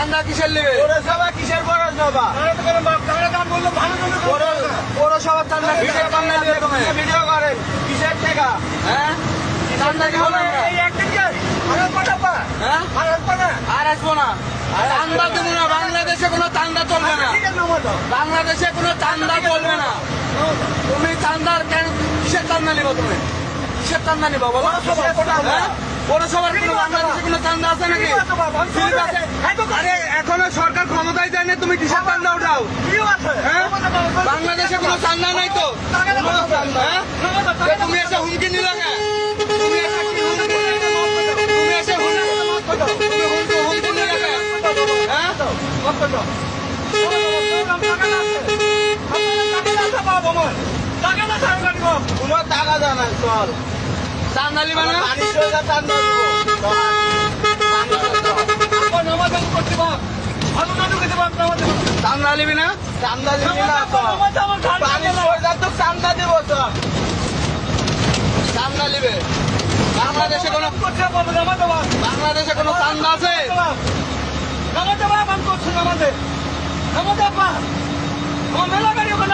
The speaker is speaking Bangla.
কিসের চান্দা কিসের নেবে পৌরসভা কিসের পৌরসভা? পৌরসভার চান্দা ভিডিও করেন। কিসের টাকা হ্যাঁ? চান্দা দিব না। হ্যাঁ? আর আসব না। চান্দা দেব না। বাংলাদেশে কোনো চান্দা চলবে না। বাংলাদেশে কোনো চান্দা চলবে না। তুমি চান্দার কেন কিসের চান্দা নিবা তুমি? কিসের চান্দা নিবা বলো? হ্যাঁ? পৌরসভার কোনো বাংলাদেশে কোনো চান্দা আছে নাকি? ঠিক আছে। আরে এখনও সরকার ক্ষমতায় দেয়নি তুমি কিসের চান্দা উঠাও হ্যাঁ? বাংলাদেশে কোনো চান্দা নাই তো? হ্যাঁ? তুমি এসে হুমকি নিলে না তুমি এসে? তুমি এসে হুমকি নিলে হ্যাঁ? কোনো টাকা জানাই চল। চান্দা নিবা না পানি সরকার চান্দা চান্দা নিবি না চান্দা দিবি না পানি সরকার তো চান্দা দিব তো চান্দা নিবে বাংলাদেশে কোনো বাংলাদেশে কোনো চান্দা আছে আমাদের আমাদের